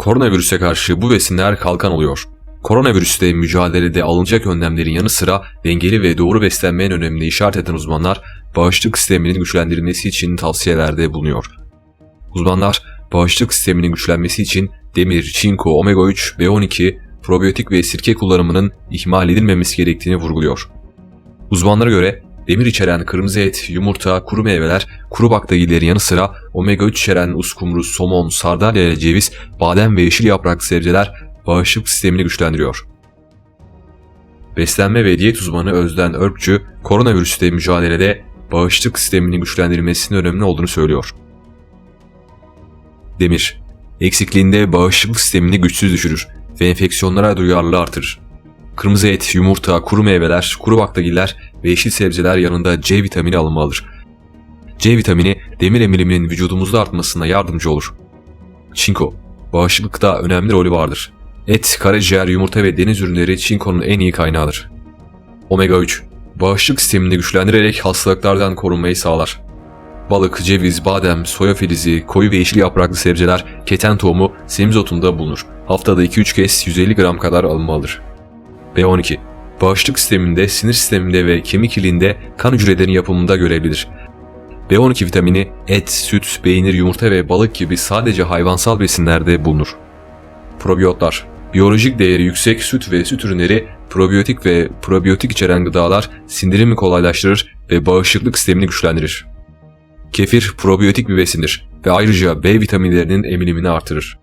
Koronavirüse karşı bu besinler kalkan oluyor. Koronavirüste mücadelede alınacak önlemlerin yanı sıra dengeli ve doğru beslenmenin önemini işaret eden uzmanlar bağışıklık sisteminin güçlendirilmesi için tavsiyelerde bulunuyor. Uzmanlar bağışıklık sisteminin güçlenmesi için demir, çinko, omega 3, B12, probiyotik ve sirke kullanımının ihmal edilmemesi gerektiğini vurguluyor. Uzmanlara göre demir içeren kırmızı et, yumurta, kuru meyveler, kuru baklagillerin yanı sıra omega 3 içeren uskumru, somon, sardalya, ceviz, badem ve yeşil yapraklı sebzeler bağışıklık sistemini güçlendiriyor. Beslenme ve diyet uzmanı Özden Örkçü, koronavirüsle mücadelede bağışıklık sisteminin güçlendirilmesinin önemli olduğunu söylüyor. Demir, eksikliğinde bağışıklık sistemini güçsüz düşürür ve enfeksiyonlara duyarlılığı artırır. Kırmızı et, yumurta, kuru meyveler, kuru baklagiller ve yeşil sebzeler yanında C vitamini alınmalıdır. C vitamini demir emiliminin vücudumuzda artmasına yardımcı olur. Çinko, bağışıklıkta önemli rolü vardır. Et, karaciğer, yumurta ve deniz ürünleri çinkonun en iyi kaynağıdır. Omega 3, bağışıklık sistemini güçlendirerek hastalıklardan korunmayı sağlar. Balık, ceviz, badem, soya filizi, koyu ve yeşil yapraklı sebzeler, keten tohumu, semizotunda bulunur. Haftada 2-3 kez 150 gram kadar alınmalıdır. B12, bağışıklık sisteminde, sinir sisteminde ve kemik iliğinde kan hücrelerinin yapımında görevlidir. B12 vitamini et, süt, peynir, yumurta ve balık gibi sadece hayvansal besinlerde bulunur. Probiyotlar Biyolojik değeri yüksek süt ve süt ürünleri, probiyotik ve probiyotik içeren gıdalar sindirimi kolaylaştırır ve bağışıklık sistemini güçlendirir. Kefir probiyotik bir besindir ve ayrıca B vitaminlerinin emilimini artırır.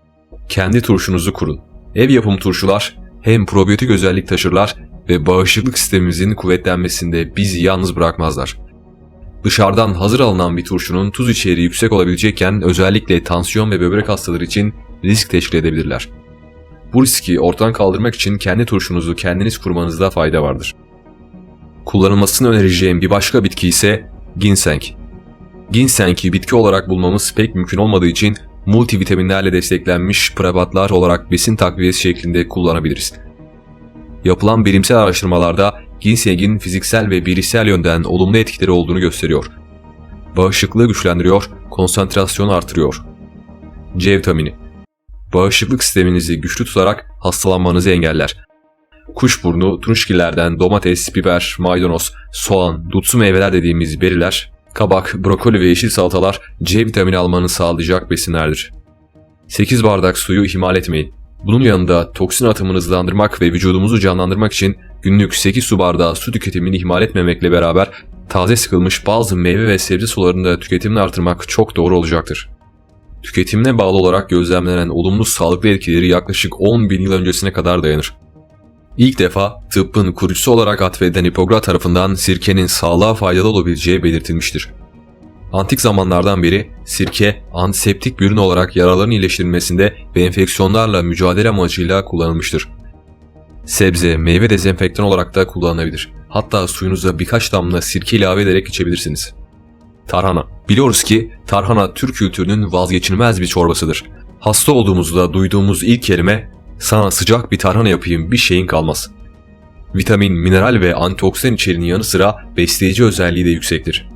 Kendi turşunuzu kurun. Ev yapımı turşular hem probiyotik özellik taşırlar ve bağışıklık sistemimizin kuvvetlenmesinde bizi yalnız bırakmazlar. Dışarıdan hazır alınan bir turşunun tuz içeriği yüksek olabilecekken özellikle tansiyon ve böbrek hastaları için risk teşkil edebilirler. Bu riski ortadan kaldırmak için kendi turşunuzu kendiniz kurmanızda fayda vardır. Kullanılmasını önereceğim bir başka bitki ise ginseng. Ginseng'i bitki olarak bulmamız pek mümkün olmadığı için multivitaminlerle desteklenmiş prebatlar olarak besin takviyesi şeklinde kullanabiliriz. Yapılan bilimsel araştırmalarda ginsengin fiziksel ve bilişsel yönden olumlu etkileri olduğunu gösteriyor. Bağışıklığı güçlendiriyor, konsantrasyonu artırıyor. C vitamini Bağışıklık sisteminizi güçlü tutarak hastalanmanızı engeller. Kuşburnu, turunçgillerden domates, biber, maydanoz, soğan, dutsu meyveler dediğimiz beriler, kabak, brokoli ve yeşil salatalar C vitamini almanı sağlayacak besinlerdir. 8 bardak suyu ihmal etmeyin. Bunun yanında toksin atımını hızlandırmak ve vücudumuzu canlandırmak için günlük 8 su bardağı su tüketimini ihmal etmemekle beraber taze sıkılmış bazı meyve ve sebze sularını da tüketimini artırmak çok doğru olacaktır. Tüketimine bağlı olarak gözlemlenen olumlu sağlıklı etkileri yaklaşık 10 bin yıl öncesine kadar dayanır. İlk defa tıbbın kurucusu olarak atfedilen Hipokrat tarafından sirkenin sağlığa faydalı olabileceği belirtilmiştir. Antik zamanlardan beri sirke antiseptik bir ürün olarak yaraların iyileştirilmesinde ve enfeksiyonlarla mücadele amacıyla kullanılmıştır. Sebze, meyve dezenfektan olarak da kullanılabilir. Hatta suyunuza birkaç damla sirke ilave ederek içebilirsiniz. Tarhana. Biliyoruz ki tarhana Türk kültürünün vazgeçilmez bir çorbasıdır. Hasta olduğumuzda duyduğumuz ilk kelime sana sıcak bir tarhana yapayım bir şeyin kalmaz. Vitamin, mineral ve antioksidan içeriğinin yanı sıra besleyici özelliği de yüksektir.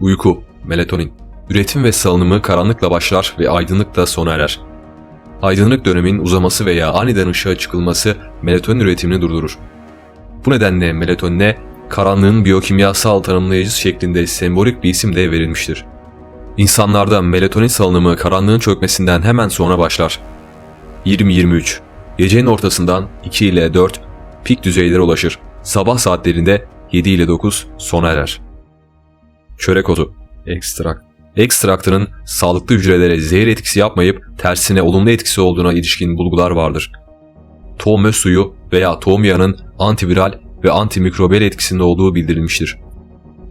Uyku, melatonin. Üretim ve salınımı karanlıkla başlar ve aydınlıkla sona erer. Aydınlık dönemin uzaması veya aniden ışığa çıkılması melatonin üretimini durdurur. Bu nedenle melatonine karanlığın biyokimyasal tanımlayıcısı şeklinde sembolik bir isim de verilmiştir. İnsanlarda melatonin salınımı karanlığın çökmesinden hemen sonra başlar. 20-23 Gecenin ortasından 2 ile 4 pik düzeylere ulaşır. Sabah saatlerinde 7 ile 9 sona erer. Çörek otu Ekstrak Ekstraktının sağlıklı hücrelere zehir etkisi yapmayıp tersine olumlu etkisi olduğuna ilişkin bulgular vardır. Tohum suyu veya tohum yağının antiviral ve antimikrobiyal etkisinde olduğu bildirilmiştir.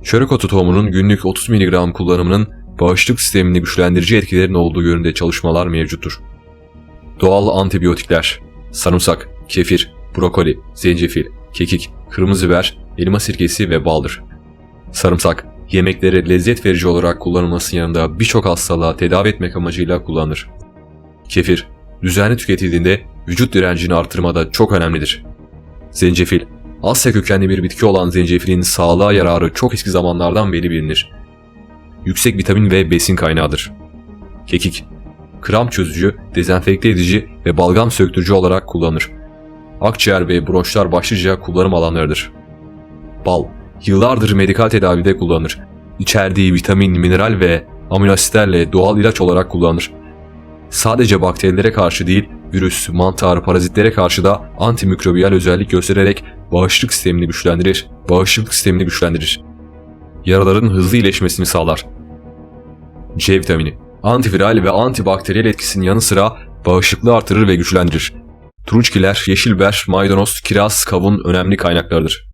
Çörek otu tohumunun günlük 30 mg kullanımının bağışıklık sistemini güçlendirici etkilerin olduğu yönünde çalışmalar mevcuttur. Doğal antibiyotikler, sarımsak, kefir, brokoli, zencefil, kekik, kırmızı biber, elma sirkesi ve baldır. Sarımsak, yemeklere lezzet verici olarak kullanılmasının yanında birçok hastalığa tedavi etmek amacıyla kullanılır. Kefir, düzenli tüketildiğinde vücut direncini artırmada çok önemlidir. Zencefil, Asya kökenli bir bitki olan zencefilin sağlığa yararı çok eski zamanlardan beri bilinir. Yüksek vitamin ve besin kaynağıdır. Kekik kram çözücü, dezenfekte edici ve balgam söktürücü olarak kullanılır. Akciğer ve bronşlar başlıca kullanım alanlarıdır. Bal, yıllardır medikal tedavide kullanılır. İçerdiği vitamin, mineral ve amino asitlerle doğal ilaç olarak kullanılır. Sadece bakterilere karşı değil, virüs, mantar, parazitlere karşı da antimikrobiyal özellik göstererek bağışıklık sistemini güçlendirir, bağışıklık sistemini güçlendirir. Yaraların hızlı iyileşmesini sağlar. C vitamini, antiviral ve antibakteriyel etkisinin yanı sıra bağışıklığı artırır ve güçlendirir. Turunçgiler, yeşil biber, maydanoz, kiraz, kavun önemli kaynaklardır.